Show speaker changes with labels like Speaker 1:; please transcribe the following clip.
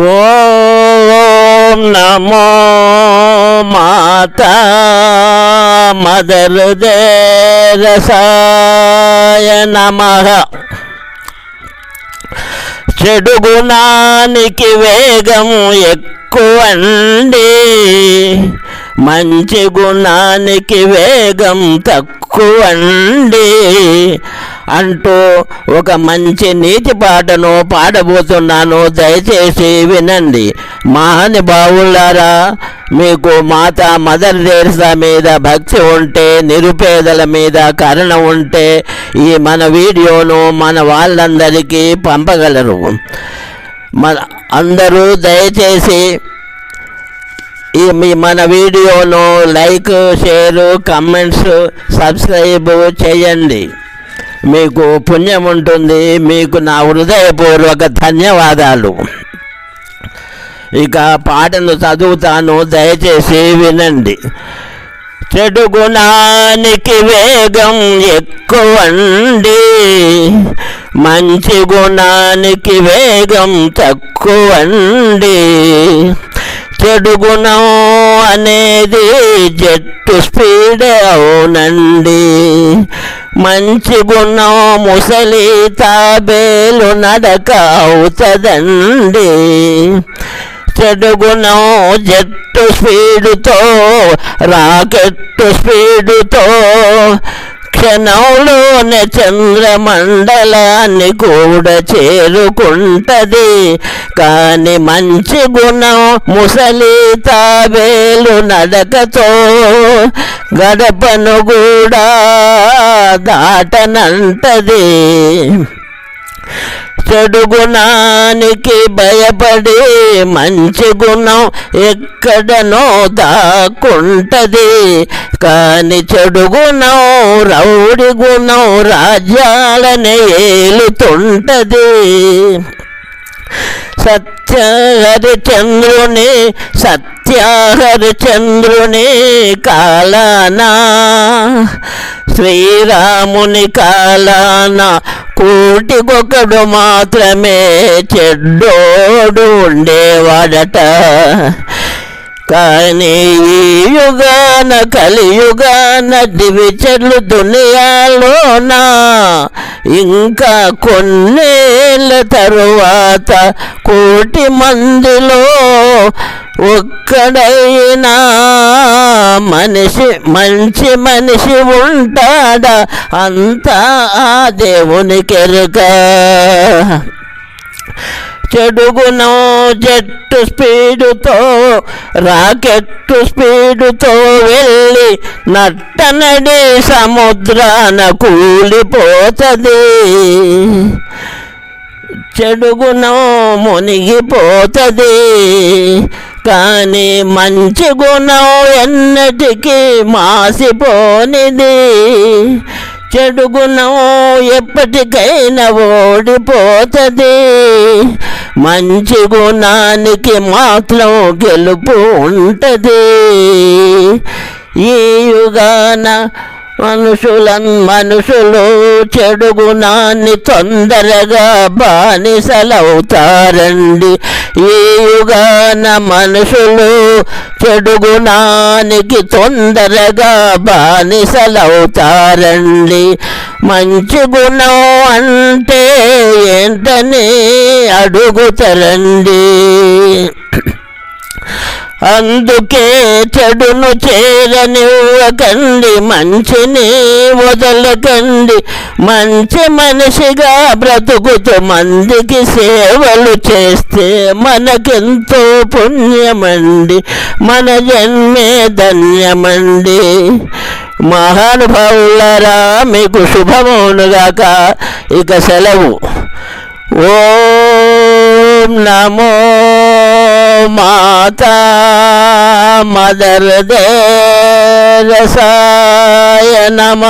Speaker 1: ఓం నమో మాత mother దేరసాయ నమ. చెడు గుణానికి వేగం ఎక్కువండి. మంచి గుణానికి వేగం తక్కువండి. అంటూ ఒక మంచి నీతి పాటను పాడబోతున్నాను దయచేసి వినండి. మహానుభావులారా మీకు మాతా మదర్ తెరిసా మీద భక్తి ఉంటే నిరుపేదల మీద కరుణ ఉంటే ఈ మన వీడియోను మన వాళ్ళందరికీ పంపగలరు. మన అందరూ దయచేసి ఈ మీ మన వీడియోను లైక్ షేరు కమెంట్స్ సబ్స్క్రైబ్ చేయండి. మీకు పుణ్యం ఉంటుంది మీకు నా హృదయపూర్వక ధన్యవాదాలు. ఇక పాటను చదువుతాను దయచేసి వినండి. చెడు గుణానికి వేగం ఎక్కువండి. మంచి గుణానికి వేగం తక్కువండి. చెడు గుణం అనేది జట్టు స్పీడ్ అవునండి. మంచి గుణం ముసలి తాబేలు నడక అవుతుందండి. చెడు గుణం జట్టు స్పీడుతో రాకెట్టు స్పీడుతో క్షణంలోనే చంద్రమండలాన్ని కూడా చేరుకుంటది. కాని మంచి గుణం ముసలి తాబేలు నడకతో గడపను కూడా దాటనంటది. చెడు గుణానికి భయపడి మంచి గుణం ఎక్కడనో దాక్కుంటది. కాని చెడు గుణం రౌడి గుణం రాజ్యాలనే ఏలుతుంటది. సత్యహరిచంద్రుని సత్యహరిచంద్రుని కాలానా? శ్రీరాముని కాలానా? కోటికొకడు మాత్రమే చెడ్డోడు ఉండేవాడట కానీ ఈ యుగాన కలియుగాన దివిచర్లు దునియాలోన ఇంకా కొన్నేళ్ళ తరువాత కోటి మందిలో ఒక్కడైనా మనిషి మంచి మనిషి ఉంటాడా? అంతా ఆ దేవుని కెరుక. గుణం జట్టు స్పీడుతో రాకెట్టు స్పీడుతో వెళ్ళి నట్టనడి సముద్రాన కూలిపోతుంది. చెడు మునిగిపోతుంది. కానీ మంచి గుణం ఎన్నటికీ మాసిపోనిది. చెడు గుణం ఎప్పటికైనా ఓడిపోతుంది. మంచి గుణానికి మాత్రం గెలుపు ఉంటుంది. ఈ యుగాన మనుషులన్ మనుషులు చెడు గుణాన్ని తొందరగా బానిసలవుతారండి. ఈ యుగాన మనుషులు చెడు గుణానికి తొందరగా బానిసలవుతారండి. మంచి గుణం అంటే ఏంటని అడుగుతారండి. అందుకే చెడును చేరనివ్వకండి మంచిని వదలకండి. మంచి మనిషిగా బ్రతుకుతూ మందికి సేవలు చేస్తే మనకెంతో పుణ్యమండి మన జన్మే ధన్యమండి. మహానుభావులరా మీకు శుభమవునుగాక ఇక సెలవు. ఓ నమో మాతా మదర్ దేరసాయ నమ